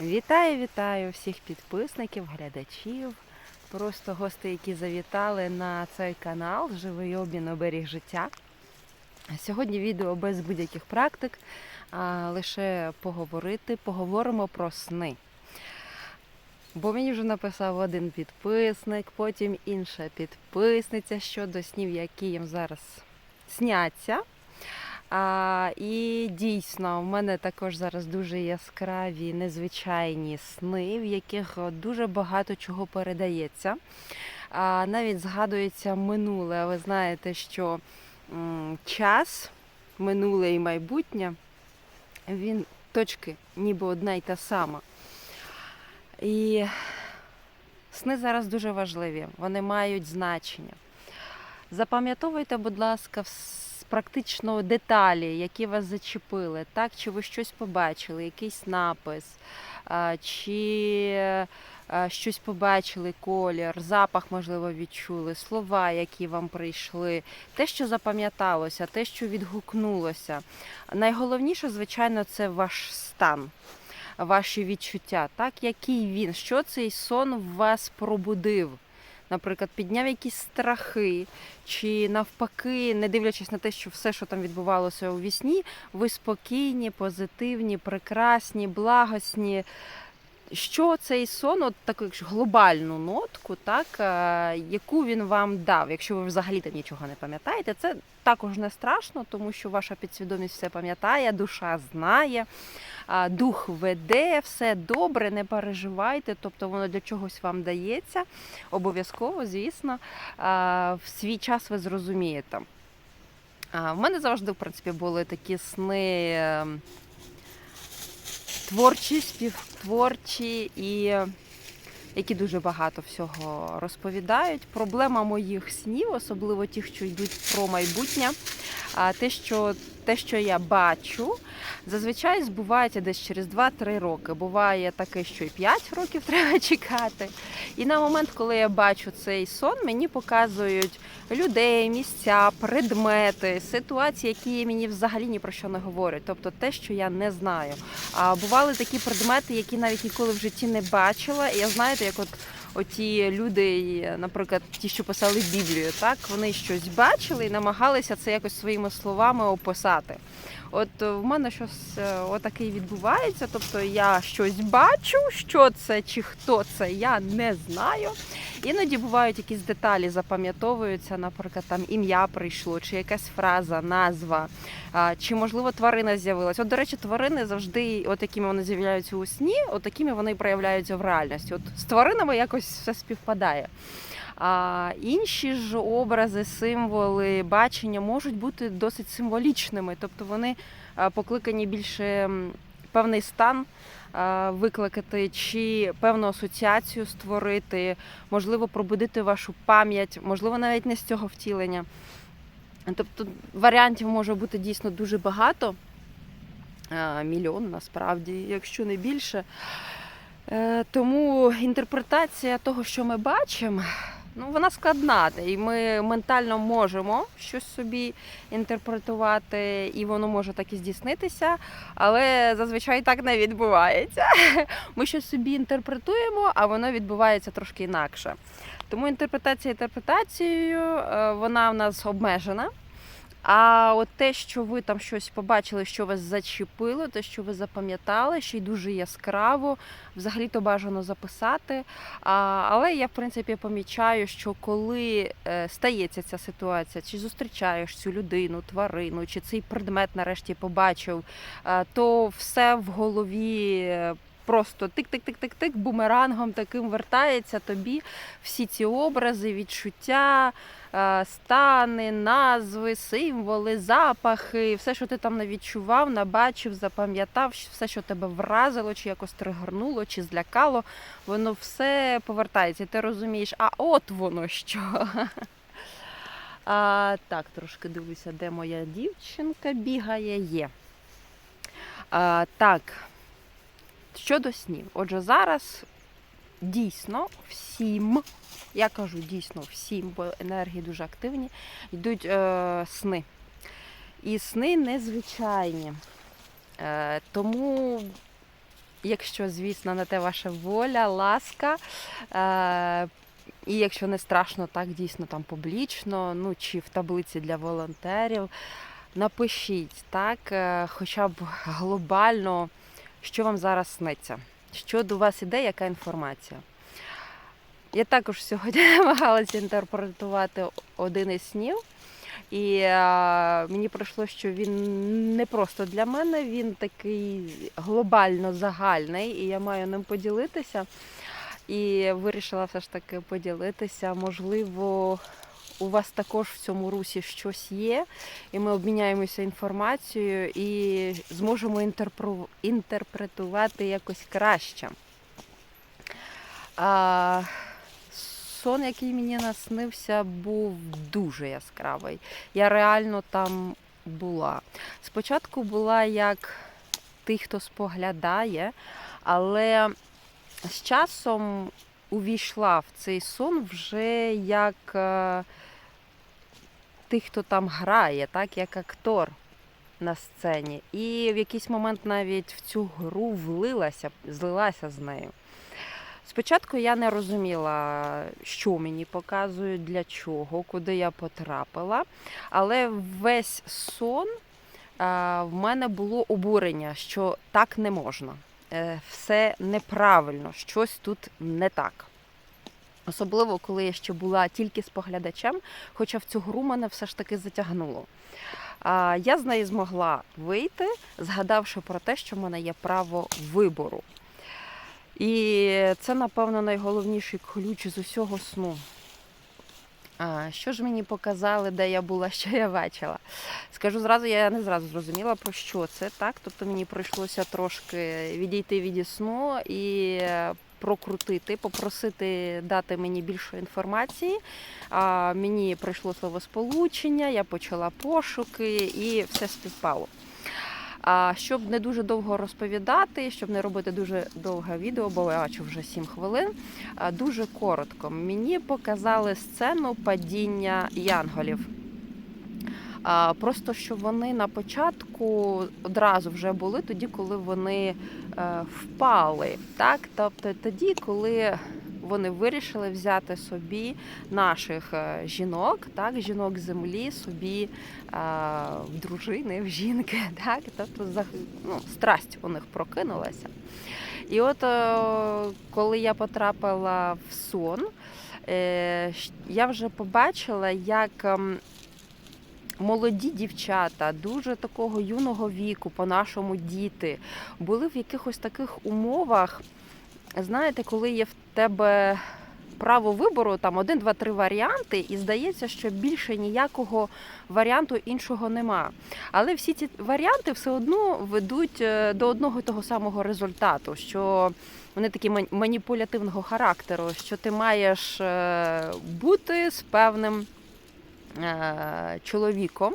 Вітаю, вітаю всіх підписників, глядачів, просто гостей, які завітали на цей канал Живий обмін оберіг життя. Сьогодні відео без будь-яких практик, а лише поговорити, поговоримо про сни. Бо мені вже написав один підписник, потім інша підписниця щодо снів, які їм зараз сняться. А, і дійсно, в мене також зараз дуже яскраві, незвичайні сни, в яких дуже багато чого передається. А, навіть згадується минуле. Ви знаєте, що м, час, минуле і майбутнє, він точки, ніби одна й та сама. І сни зараз дуже важливі, вони мають значення. Запам'ятовуйте, будь ласка, вс- практично деталі, які вас зачепили, так? Чи ви щось побачили, якийсь напис, чи щось побачили, колір, запах, можливо, відчули, слова, які вам прийшли, те, що запам'яталося, те, що відгукнулося. Найголовніше, звичайно, це ваш стан. Ваші відчуття, так який він, що цей сон в вас пробудив? Наприклад, підняв якісь страхи, чи навпаки, не дивлячись на те, що все, що там відбувалося у вісні, ви спокійні, позитивні, прекрасні, благосні. Що цей сон, от таку глобальну нотку, так, е, яку він вам дав, якщо ви взагалі там нічого не пам'ятаєте, це також не страшно, тому що ваша підсвідомість все пам'ятає, душа знає, дух веде, все добре, не переживайте, тобто воно для чогось вам дається. Обов'язково, звісно, в свій час ви зрозумієте. В мене завжди, в принципі, були такі сни ем, творчі, співтворчі і які дуже багато всього розповідають. Проблема моїх снів, особливо тих, що йдуть про майбутнє, те, що те, що я бачу, зазвичай збувається десь через 2-3 роки. Буває таке, що і 5 років треба чекати. І на момент, коли я бачу цей сон, мені показують людей, місця, предмети, ситуації, які мені взагалі ні про що не говорять, тобто те, що я не знаю. А бували такі предмети, які навіть ніколи в житті не бачила. І я знаєте, як от оті люди, наприклад, ті, що писали Біблію, так вони щось бачили і намагалися це якось своїми словами описати. От е, в мене щось е, отаке відбувається. Тобто я щось бачу, що це чи хто це, я не знаю. Іноді бувають якісь деталі, запам'ятовуються, наприклад, там ім'я прийшло, чи якась фраза, назва, чи можливо тварина з'явилась. От, до речі, тварини завжди, от якими вони з'являються у сні, от такими вони проявляються в реальності. От з тваринами якось все співпадає. А інші ж образи, символи, бачення можуть бути досить символічними, тобто вони покликані більше певний стан викликати, чи певну асоціацію створити, можливо, пробудити вашу пам'ять, можливо, навіть не з цього втілення. Тобто варіантів може бути дійсно дуже багато, мільйон насправді, якщо не більше. Е, Тому інтерпретація того, що ми бачимо, ну вона складна, і ми ментально можемо щось собі інтерпретувати, і воно може так і здійснитися, але зазвичай так не відбувається. Ми щось собі інтерпретуємо, а воно відбувається трошки інакше. Тому інтерпретація інтерпретацією, е, вона в нас обмежена. А от те, що ви там щось побачили, що вас зачепило, те, що ви запам'ятали, ще й дуже яскраво, взагалі то бажано записати. А, але я, в принципі, помічаю, що коли е, стається ця ситуація, чи зустрічаєш цю людину, тварину, чи цей предмет нарешті побачив, е, то все в голові. Просто тик-тик-тик-тик-тик, бумерангом таким вертається тобі всі ці образи, відчуття, е, стани, назви, символи, запахи, все, що ти там навідчував, набачив, запам'ятав, все, що тебе вразило, чи якось тригернуло, чи злякало, воно все повертається. Ти розумієш, а от воно що. А, так, трошки дивлюся, де моя дівчинка бігає, є. А, так, щодо снів. Отже, зараз дійсно всім, я кажу дійсно всім, бо енергії дуже активні, йдуть е, сни. І сни незвичайні. Е, тому якщо, звісно, на те ваша воля, ласка. Е, і якщо не страшно, так дійсно там публічно, ну чи в таблиці для волонтерів, напишіть так, е, хоча б глобально, що вам зараз сниться, що до вас іде, яка інформація. Я також сьогодні намагалася інтерпретувати один із снів. І е, мені прийшло, що він не просто для мене, він такий глобально загальний, і я маю ним поділитися. І вирішила все ж таки поділитися. Можливо, у вас також в цьому русі щось є, і ми обміняємося інформацією і зможемо інтерпру- інтерпретувати якось краще. А, сон, який мені наснився, був дуже яскравий. Я реально там була. Спочатку була як тих, хто споглядає, але з часом увійшла в цей сон вже як е, тих, хто там грає, так, як актор на сцені. І в якийсь момент навіть в цю гру влилася, злилася з нею. Спочатку я не розуміла, що мені показують, для чого, куди я потрапила. Але весь сон в мене було обурення, що так не можна. Е, Все неправильно, щось тут не так. Особливо, коли я ще була тільки споглядачем, хоча в цю гру мене все ж таки затягнуло. Я з неї змогла вийти, згадавши про те, що в мене є право вибору. І це, напевно, найголовніший ключ з усього сну. А, що ж мені показали, де я була, що я бачила? Скажу зразу, я не зразу зрозуміла, про що це. так. Тобто мені прийшлося трошки відійти від сну і прокрутити, попросити дати мені більше інформації. А, мені прийшло словосполучення, я почала пошуки і все співпало. А щоб не дуже довго розповідати, щоб не робити дуже довге відео, бо я бачу вже 7 хвилин. Дуже коротко. Мені показали сцену падіння янголів. Просто що вони на початку одразу вже були тоді, коли вони е, впали. Так? Тобто тоді, коли вони вирішили взяти собі наших е, жінок, так, жінок землі, собі е, в дружини, в жінки, так, тобто ну, страсть у них прокинулася. І от е, коли я потрапила в сон, я вже побачила, як ем, молоді дівчата, дуже такого юного віку, по-нашому діти, були в якихось таких умовах. Знаєте, коли є тебе право вибору, там один, два, три варіанти, і здається, що більше ніякого варіанту іншого нема. Але всі ці варіанти все одно ведуть е, до одного того самого результату, що вони такі маніпулятивного характеру, що ти маєш е, бути з певним е, чоловіком.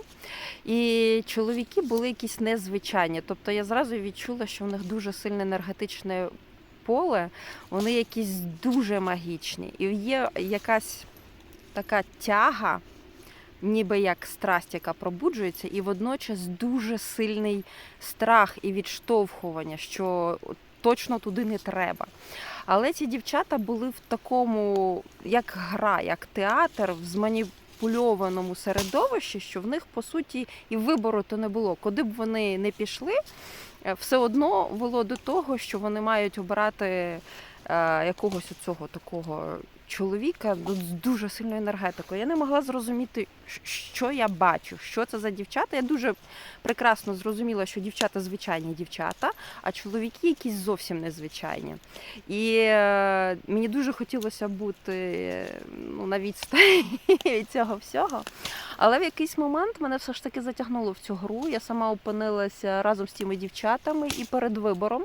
І чоловіки були якісь незвичайні. Тобто я зразу відчула, що в них дуже сильне енергетичне поле, вони якісь дуже магічні. І є якась така тяга, ніби як страсть, яка пробуджується, і водночас дуже сильний страх і відштовхування, що точно туди не треба. Але ці дівчата були в такому, як гра, як театр, в зманіпульованому середовищі, що в них по суті і вибору то не було. Куди б вони не пішли, все одно вело до того, що вони мають обирати е, якогось цього такого чоловіка з дуже сильною енергетикою. Я не могла зрозуміти, що я бачу, що це за дівчата. Я дуже прекрасно зрозуміла, що дівчата звичайні дівчата, а чоловіки якісь зовсім незвичайні. І е, мені дуже хотілося бути ну, на відстані від цього всього. Але в якийсь момент мене все ж таки затягнуло в цю гру. Я сама опинилася разом з тими дівчатами і перед вибором.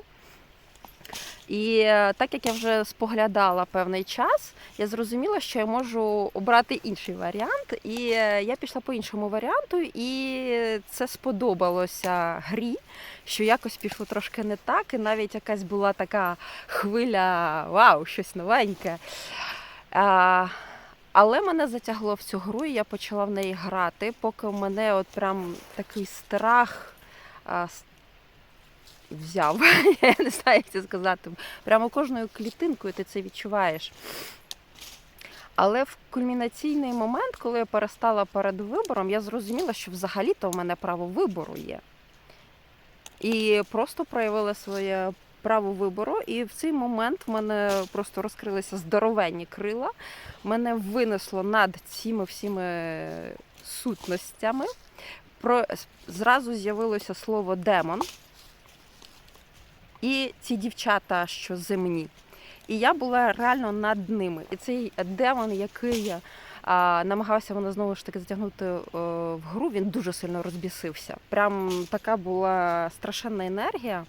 І е, так як я вже споглядала певний час, я зрозуміла, що я можу обрати інший варіант. І е, я пішла по іншому варіанту, і це сподобалося грі, що якось пішло трошки не так, і навіть якась була така хвиля вау, щось новеньке. А, але мене затягло в цю гру, і я почала в неї грати, поки в мене от прям такий страх взяв. Я не знаю, як це сказати. Прямо кожною клітинкою ти це відчуваєш. Але в кульмінаційний момент, коли я перестала перед вибором, я зрозуміла, що взагалі-то в мене право вибору є. І просто проявила своє право вибору. І в цей момент в мене просто розкрилися здоровенні крила. Мене винесло над цими всіми сутностями. Про... Зразу з'явилося слово демон. І ці дівчата, що земні. І я була реально над ними. І цей демон, який а, намагався мене знову ж таки затягнути е, в гру, він дуже сильно розбісився. Прям така була страшенна енергія.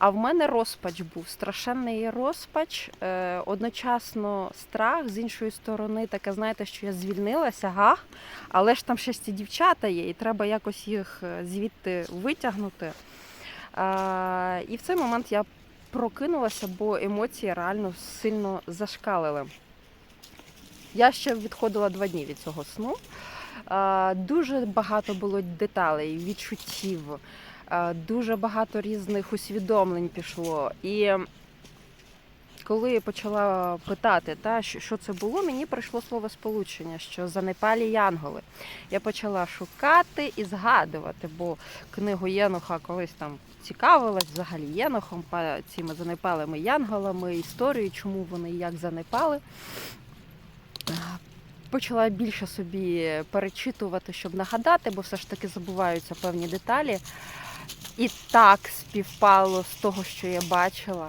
А в мене розпач був страшенний розпач, е, одночасно страх, з іншої сторони, таке, знаєте, що я звільнилася, га, але ж там ще ці дівчата є, і треба якось їх е, звідти витягнути. І в цей момент я прокинулася, бо емоції реально сильно зашкалили. Я ще відходила два дні від цього сну. Дуже багато було деталей, відчуттів, дуже багато різних усвідомлень пішло. І коли я почала питати, та, що це було, мені прийшло слово сполучення, що занепалі янголи. Я почала шукати і згадувати, бо книгу Єнуха колись там цікавилась взагалі Єнохом, цими занепалими янголами, історією, чому вони і як занепали. Почала більше собі перечитувати, щоб нагадати, бо все ж таки забуваються певні деталі. І так співпало з того, що я бачила.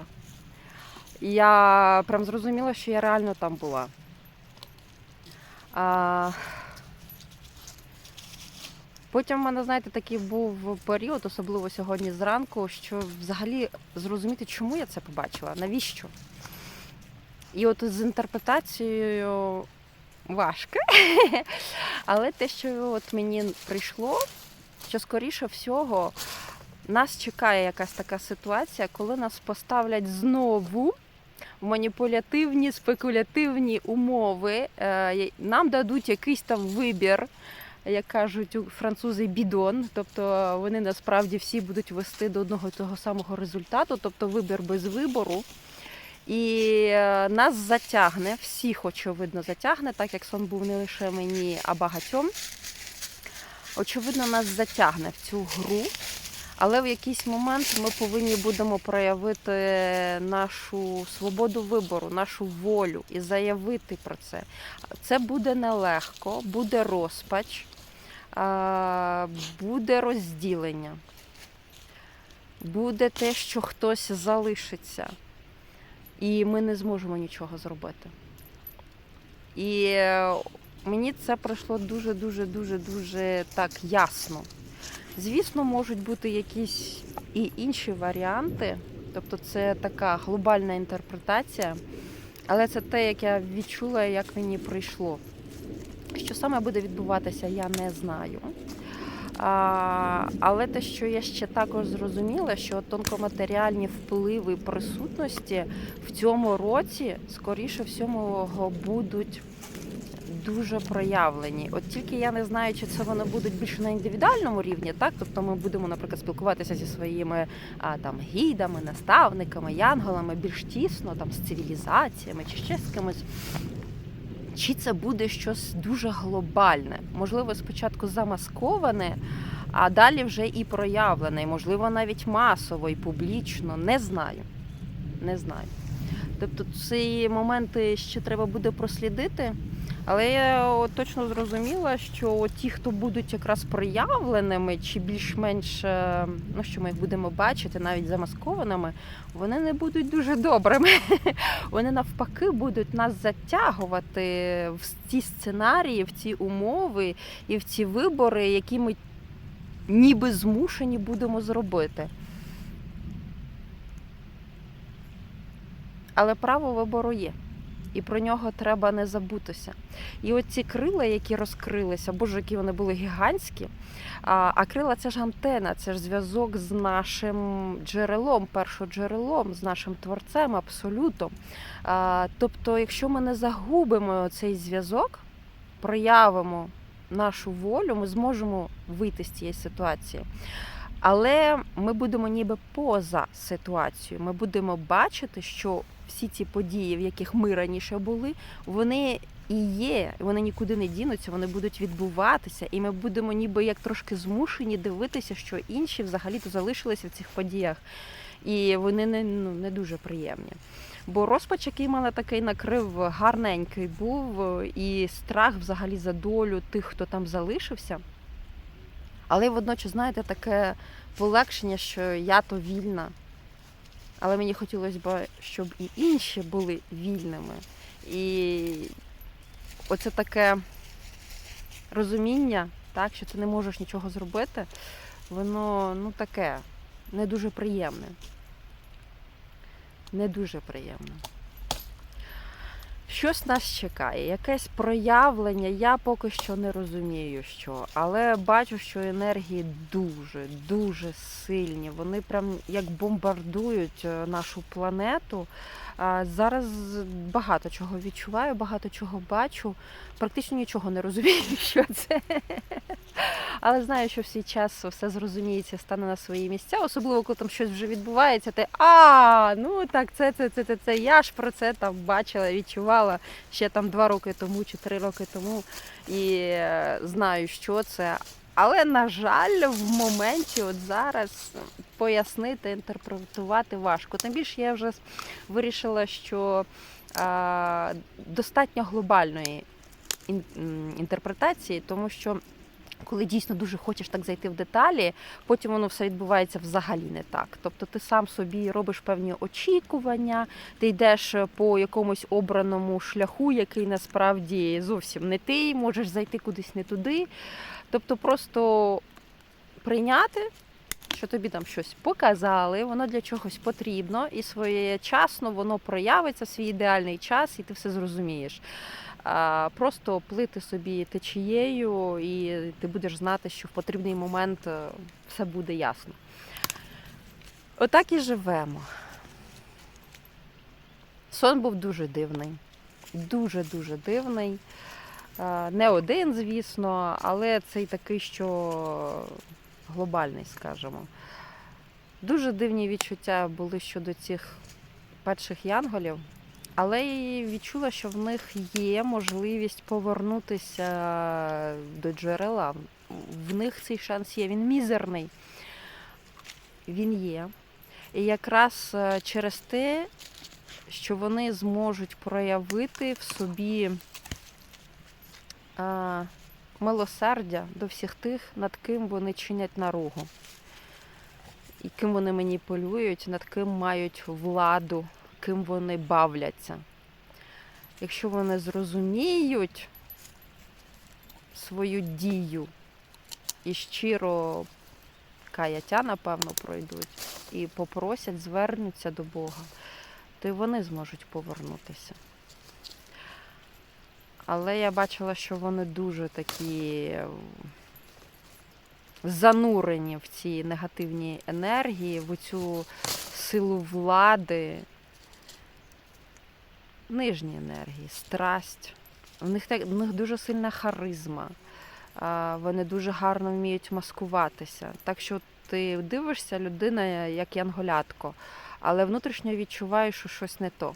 Я прям зрозуміла, що я реально там була. А... Потім в мене, знаєте, такий був період, особливо сьогодні зранку, що взагалі зрозуміти, чому я це побачила, навіщо. І от з інтерпретацією важко. Але те, що от мені прийшло, що скоріше всього нас чекає якась така ситуація, коли нас поставлять знову маніпулятивні, спекулятивні умови. Е, Нам дадуть якийсь там вибір, як кажуть у французи, бідон. Тобто вони насправді всі будуть вести до одного і того самого результату, тобто вибір без вибору. І е, нас затягне, всіх, очевидно, затягне, так як сон був не лише мені, а багатьом. Очевидно, нас затягне в цю гру, але в якийсь момент ми повинні будемо проявити нашу свободу вибору, нашу волю і заявити про це. Це буде нелегко, буде розпач, буде розділення, буде те, що хтось залишиться і ми не зможемо нічого зробити. І е, мені це пройшло дуже, дуже, дуже, дуже так ясно. Звісно, можуть бути якісь і інші варіанти, тобто це така глобальна інтерпретація, але це те, як я відчула, як мені прийшло. Що саме буде відбуватися, я не знаю. А, але те, що я ще також зрозуміла, що тонкоматеріальні впливи присутності в цьому році, скоріше всього, будуть дуже проявлені. От тільки я не знаю, чи це вони будуть більше на індивідуальному рівні, так тобто ми будемо, наприклад, спілкуватися зі своїми а, там гідами, наставниками, янголами більш тісно, там з цивілізаціями чи ще з кимось. Чи це буде щось дуже глобальне, можливо, спочатку замасковане, а далі вже і проявлене, і, можливо, навіть масово і публічно. Не знаю. Не знаю. Тобто ці моменти ще треба буде прослідити. Але я точно зрозуміла, що ті, хто будуть якраз проявленими, чи більш-менш, е, ну що ми їх будемо бачити, навіть замаскованими, вони не будуть дуже добрими. Вони навпаки будуть нас затягувати в ті сценарії, в ці умови і в ці вибори, які ми ніби змушені будемо зробити. Але право вибору є. І про нього треба не забутися. І оці крила, які розкрилися, боже, які вони були гігантські. А крила це ж антена, це ж зв'язок з нашим джерелом, першоджерелом, з нашим творцем, абсолютом. А, Тобто, якщо ми не загубимо цей зв'язок, проявимо нашу волю, ми зможемо вийти з цієї ситуації. Але ми будемо ніби поза ситуацією. Ми будемо бачити, що всі ці події, в яких ми раніше були, вони і є, вони нікуди не дінуться, вони будуть відбуватися, і ми будемо ніби як трошки змушені дивитися, що інші взагалі-то залишилися в цих подіях. І вони не, ну, не дуже приємні. Бо розпач, який мене такий накрив, гарненький був, і страх взагалі за долю тих, хто там залишився. Але водночас, знаєте, таке полегшення, що я то вільна. Але мені хотілося б, щоб і інші були вільними. І оце таке розуміння, так, що ти не можеш нічого зробити, воно ну таке не дуже приємне. Не дуже приємне. Щось нас чекає, якесь проявлення, я поки що не розумію, що, але бачу, що енергії дуже, дуже сильні. Вони прям як бомбардують е, нашу планету. Зараз багато чого відчуваю, багато чого бачу. Практично нічого не розумію, що це. Але знаю, що в свій час все зрозуміється, стане на свої місця, особливо коли там щось вже відбувається, ти а, ну так, це, це, це, це, це. Я ж про це там бачила, відчувала ще там два роки тому чи три роки тому. І е, знаю, що це. Але, на жаль, в моменті, от зараз, пояснити, інтерпретувати важко. Тим більше я вже вирішила, що а, достатньо глобальної інтерпретації, тому що коли дійсно дуже хочеш так зайти в деталі, потім воно все відбувається взагалі не так. Тобто ти сам собі робиш певні очікування, ти йдеш по якомусь обраному шляху, який насправді зовсім не ти, можеш зайти кудись не туди. Тобто просто прийняти, що тобі там щось показали, воно для чогось потрібно, і своєчасно воно проявиться свій ідеальний час, і ти все зрозумієш. Просто плити собі течією, і ти будеш знати, що в потрібний момент е, все буде ясно. Отак і живемо. Сон був дуже дивний. Дуже-дуже дивний. Е, Не один, звісно, але цей такий, що глобальний, скажімо. Дуже дивні відчуття були щодо цих перших янголів, але і відчула, що в них є можливість повернутися до джерела. В них цей шанс є. Він мізерний. Він є. І якраз е, через те, що вони зможуть проявити в собі а, милосердя до всіх тих, над ким вони чинять наругу, і ким вони маніпулюють, над ким мають владу, ким вони бавляться. Якщо вони зрозуміють свою дію і щиро каяття, напевно, пройдуть, і попросять, звернуться до Бога, то й вони зможуть повернутися. Але я бачила, що вони дуже такі е, занурені в ці негативні енергії, в цю силу влади, нижні енергії, страсть. В них, так- в них дуже сильна харизма. Вони дуже гарно вміють маскуватися. Так що ти дивишся, людина як янголятко, але внутрішньо відчуваєш, що щось не то.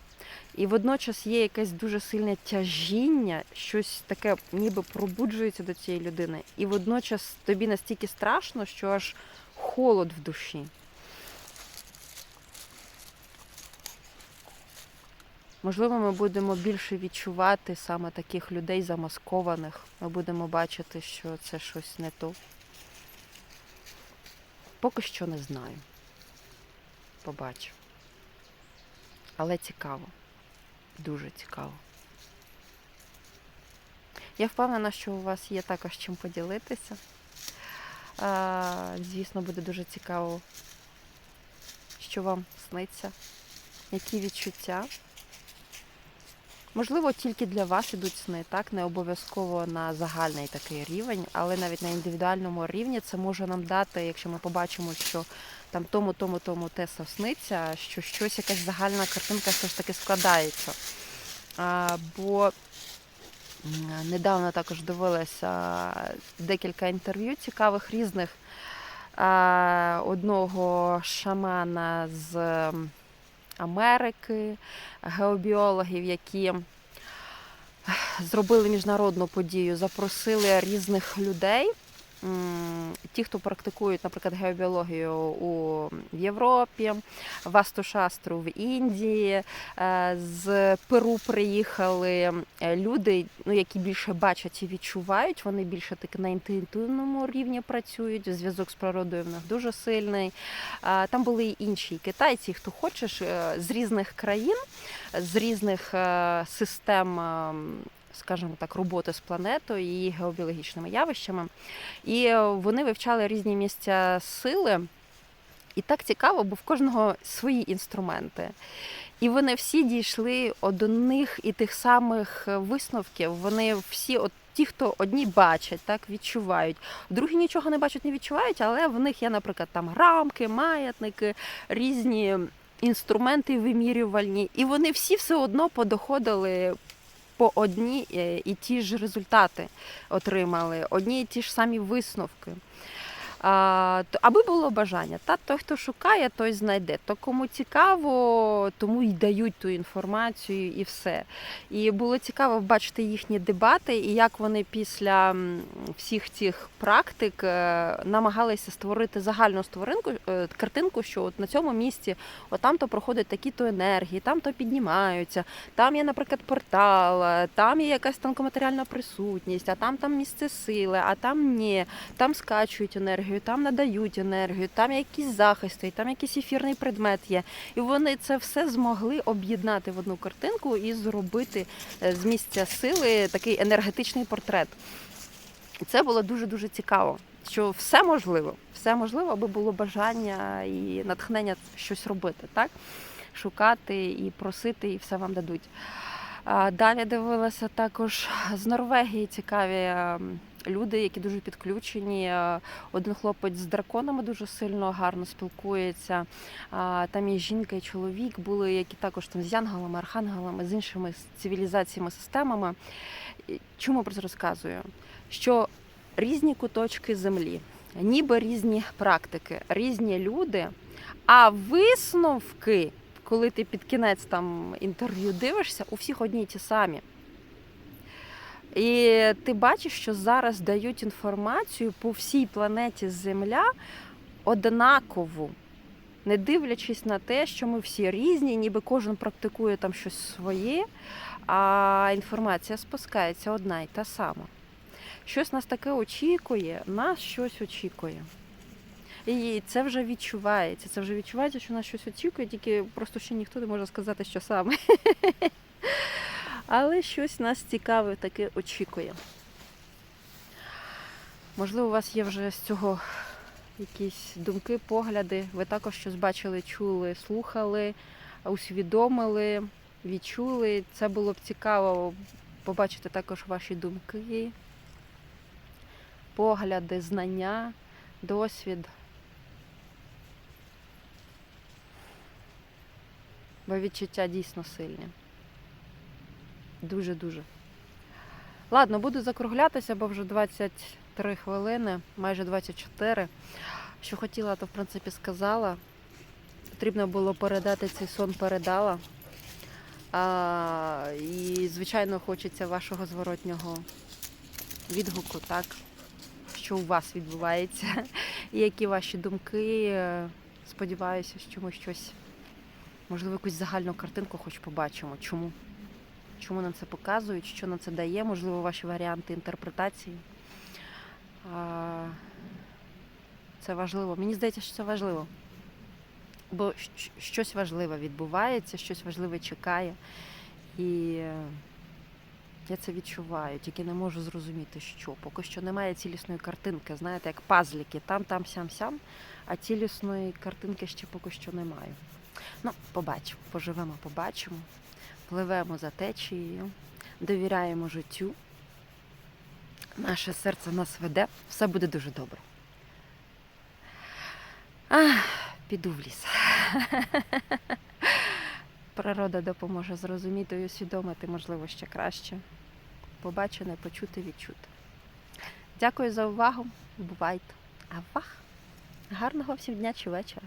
І водночас є якесь дуже сильне тяжіння, щось таке ніби пробуджується до цієї людини. І водночас тобі настільки страшно, що аж холод в душі. Можливо, ми будемо більше відчувати саме таких людей замаскованих. Ми будемо бачити, що це щось не то. Поки що не знаю. Побачу. Але цікаво. Дуже цікаво. Я впевнена, що у вас є також чим поділитися. Звісно, буде дуже цікаво, що вам сниться, які відчуття. Можливо, тільки для вас ідуть сни, так, не обов'язково на загальний такий рівень, але навіть на індивідуальному рівні це може нам дати, якщо ми побачимо, що там тому, тому, тому те сниться, що щось, якась загальна картинка все ж таки складається. А, бо недавно також дивилася декілька інтерв'ю цікавих різних а, одного шамана з Америки, геобіологів, які зробили міжнародну подію, запросили різних людей. Ті, хто практикують, наприклад, геобіологію у в Європі, вастушастру в Індії, е, з Перу приїхали е, люди, ну, які більше бачать і відчувають. Вони більше таки на інтуїтивному рівні працюють. Зв'язок з природою в них дуже сильний. Е, Там були і інші китайці, хто хочеш, з різних країн, з різних систем. Скажімо так, роботи з планетою і геобіологічними явищами. І е, вони вивчали різні місця сили. І так цікаво, бо в кожного свої інструменти. І вони всі дійшли одних і тих самих е, висновків. Вони всі, от ті, хто одні бачать, так відчувають, другі нічого не бачать, не відчувають, але в них є, наприклад, там рамки, маятники, різні інструменти вимірювальні, і вони всі все одно подоходили по одні е, і ті ж результати отримали, одні і ті ж самі висновки. Аби було бажання, та той, хто шукає, той знайде. То кому цікаво, тому й дають ту інформацію і все. І було цікаво бачити їхні дебати, і як вони після всіх цих практик е, намагалися створити загальну створинку, е, картинку, що от на цьому місці от там то проходять такі-то енергії, там то піднімаються, там є, наприклад, портал, е, там є якась тонкоматеріальна присутність, а там там місце сили, а там ні там скачують енергію, там надають енергію, там якісь захисти, там якийсь ефірний предмет є. І вони це все змогли об'єднати в одну картинку і зробити е, з місця сили такий енергетичний портрет. І це було дуже-дуже цікаво, що все можливо, все можливо, аби було бажання і натхнення щось робити, так? Шукати і просити, і все вам дадуть. Далі дивилася також з Норвегії цікаві ем, люди, які дуже підключені. Е, Один хлопець з драконами дуже сильно гарно спілкується. Там є жінка і чоловік, були, які також там з янголами, архангелами, з іншими цивілізаціями, системами. І Чому про це розказую? Що різні куточки землі, ніби різні практики, різні люди, а висновки, коли ти під кінець там інтерв'ю дивишся, у всіх одні й ті самі. І ти бачиш, що зараз дають інформацію по всій планеті Земля однакову, не дивлячись на те, що ми всі різні, ніби кожен практикує там щось своє, а інформація спускається одна й та сама. Щось нас таке очікує, нас щось очікує. І це вже відчувається. Це вже відчувається, що нас щось очікує, тільки просто ще ніхто не може сказати, що саме. Але щось нас цікаве таке очікує. Можливо, у вас є вже з цього якісь думки, погляди. Ви також щось бачили, чули, слухали, усвідомили, відчули. Це було б цікаво побачити також ваші думки, погляди, знання, досвід. Бо відчуття дійсно сильні. Дуже-дуже. Ладно, буду закруглятися, бо вже 23 хвилини, майже 24. Що хотіла, то в принципі сказала. Потрібно було передати цей сон, передала. А, і, звичайно, хочеться вашого зворотнього відгуку, так? Що у вас відбувається, і які ваші думки. Сподіваюся, що ми щось, можливо, якусь загальну картинку хоч побачимо. Чому? Чому нам це показують, що нам це дає, можливо, ваші варіанти інтерпретації. Це важливо. Мені здається, що це важливо. Бо щось важливе відбувається, щось важливе чекає. І е, я це відчуваю, тільки не можу зрозуміти, що. Поки що немає цілісної картинки, знаєте, як пазліки, там, там, сям, сям, а цілісної картинки ще поки що немає. Ну, побачимо, поживемо, побачимо пливемо за течією, довіряємо життю. Наше серце нас веде, все буде дуже добре. Ах, піду в ліс. Природа допоможе зрозуміти і усвідомити, можливо, ще краще. Побачене, почути, відчути. Дякую за увагу. Бувайте. Авах! Гарного всім дня чи вечора.